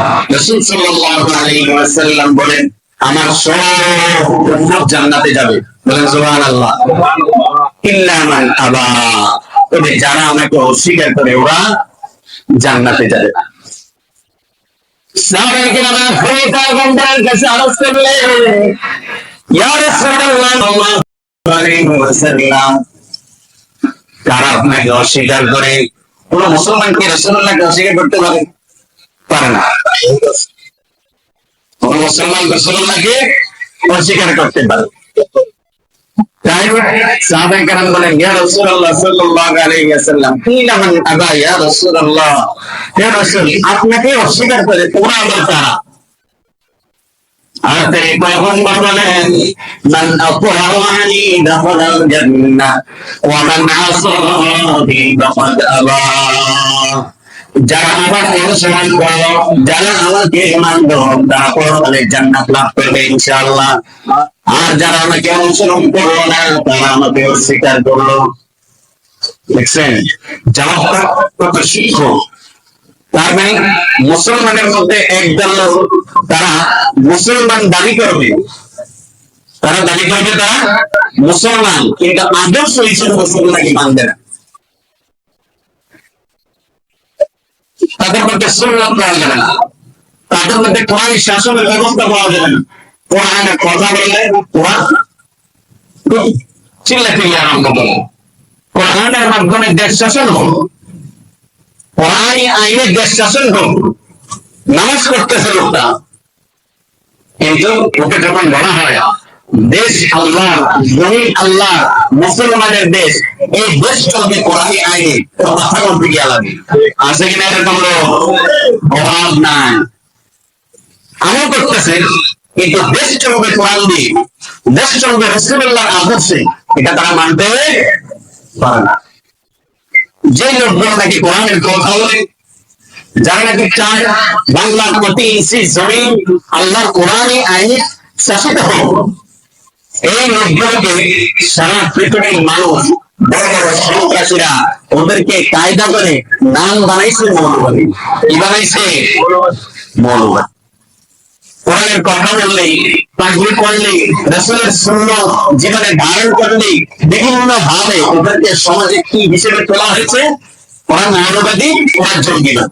সাল্লাল্লাহু আলাইহি ওয়াসাল্লাম বলেন, আমার সব উম্মত জান্নাতে যাবে। বলেন, সুবহানাল্লাহ। ইল্লা মান আবা। তবে যারা আমাকে অস্বীকার করে, ওরা জান্নাতে যাবে না। তারা আপনাকে অস্বীকার করে? কোন মুসলমান কি রাসূলুল্লাহকে অস্বীকার করতে পারে? পারে না। কোন মুসলমান রাসূলুল্লাহকে অস্বীকার করতে পারে। তাই সাহাবায়ে কেরাম বলেন, ইয়া রাসূলুল্লাহ সাল্লাল্লাহু আলাইহি ওয়াসাল্লাম কিলা মান আবা ইয়া রাসূলুল্লাহ? হে রাসূল, আপনাকে অস্বীকার করে ওরা আবার তারা আর তিনি পয়গম্বর বলেন, মান আতওয়ানি দাখালাল জান্নাহ, ওয়া যারা আমার অনুসরণ করো, যারা আমাকে মানলো তারা পরকালে জান্নাত লাভ করবে ইনশাআল্লাহ। আর যারা আমাকে অনুসরণ করল না, তারা আমাকে অস্বীকার করল। দেখছেন? জবাবটা কত শিক্ষক তার মানে মুসলমানের মধ্যে একদল তারা মুসলমান দাবি করবে। তারা দাবি করবে তারা মুসলমান, কিন্তু আদর্শ হিসেবে মুসলমান মুসলমানকে মানবে না? তাদের মধ্যে সুন্নত পাওয়া যাবে না। তাদের মধ্যে কোরআন শাসনের ব্যবস্থা পাওয়া যাবে না। কোরআনের কথা বললে কোরআন চিল্লা চিল্লা আরম্ভ করে। কোরআনের মাধ্যমে দেশ শাসন হোক কোরআনই আইনে দেশ শাসন হোক, নামাজ করতেছে লোকটা। কিন্তু ওকে যখন বলা হয় দেশ আল্লাহ, জমিন আল্লাহ, মুসলমানের দেশ, এই দেশ চলবে কোরআনই আইনে তো মাথার মধ্যে গিয়া লাগে আছে কিনা এরকম অভাব নাই। আমল করতেছে, কিন্তু দেশ চলবে কোরআন দিয়ে, দেশ চলবে রসুল্লাহ আদর্শে, এটা তারা মানতে পারে না। যে লোকগুলো নাকি কোরআনের কথা বলে, যারা নাকি চায় বাংলার প্রতি ইঞ্চি জমিন আল্লাহর কোরআনে আইনে শাসিত হোক এই লোকগুলোকে সারা পৃথিবীর মানুষ ওদেরকে কায়দা করে নাম বানাইছে মৌলবাদী। কি বানাইছে? মৌলবাদী। কোরআনের কথা রসুলের শূন্য জীবনে ধারণ করলেই বিভিন্ন ভাবে ওদেরকে সমাজে কি হিসেবে তোলা হয়েছে? ওরা মৌলবাদী জঙ্গিবাদ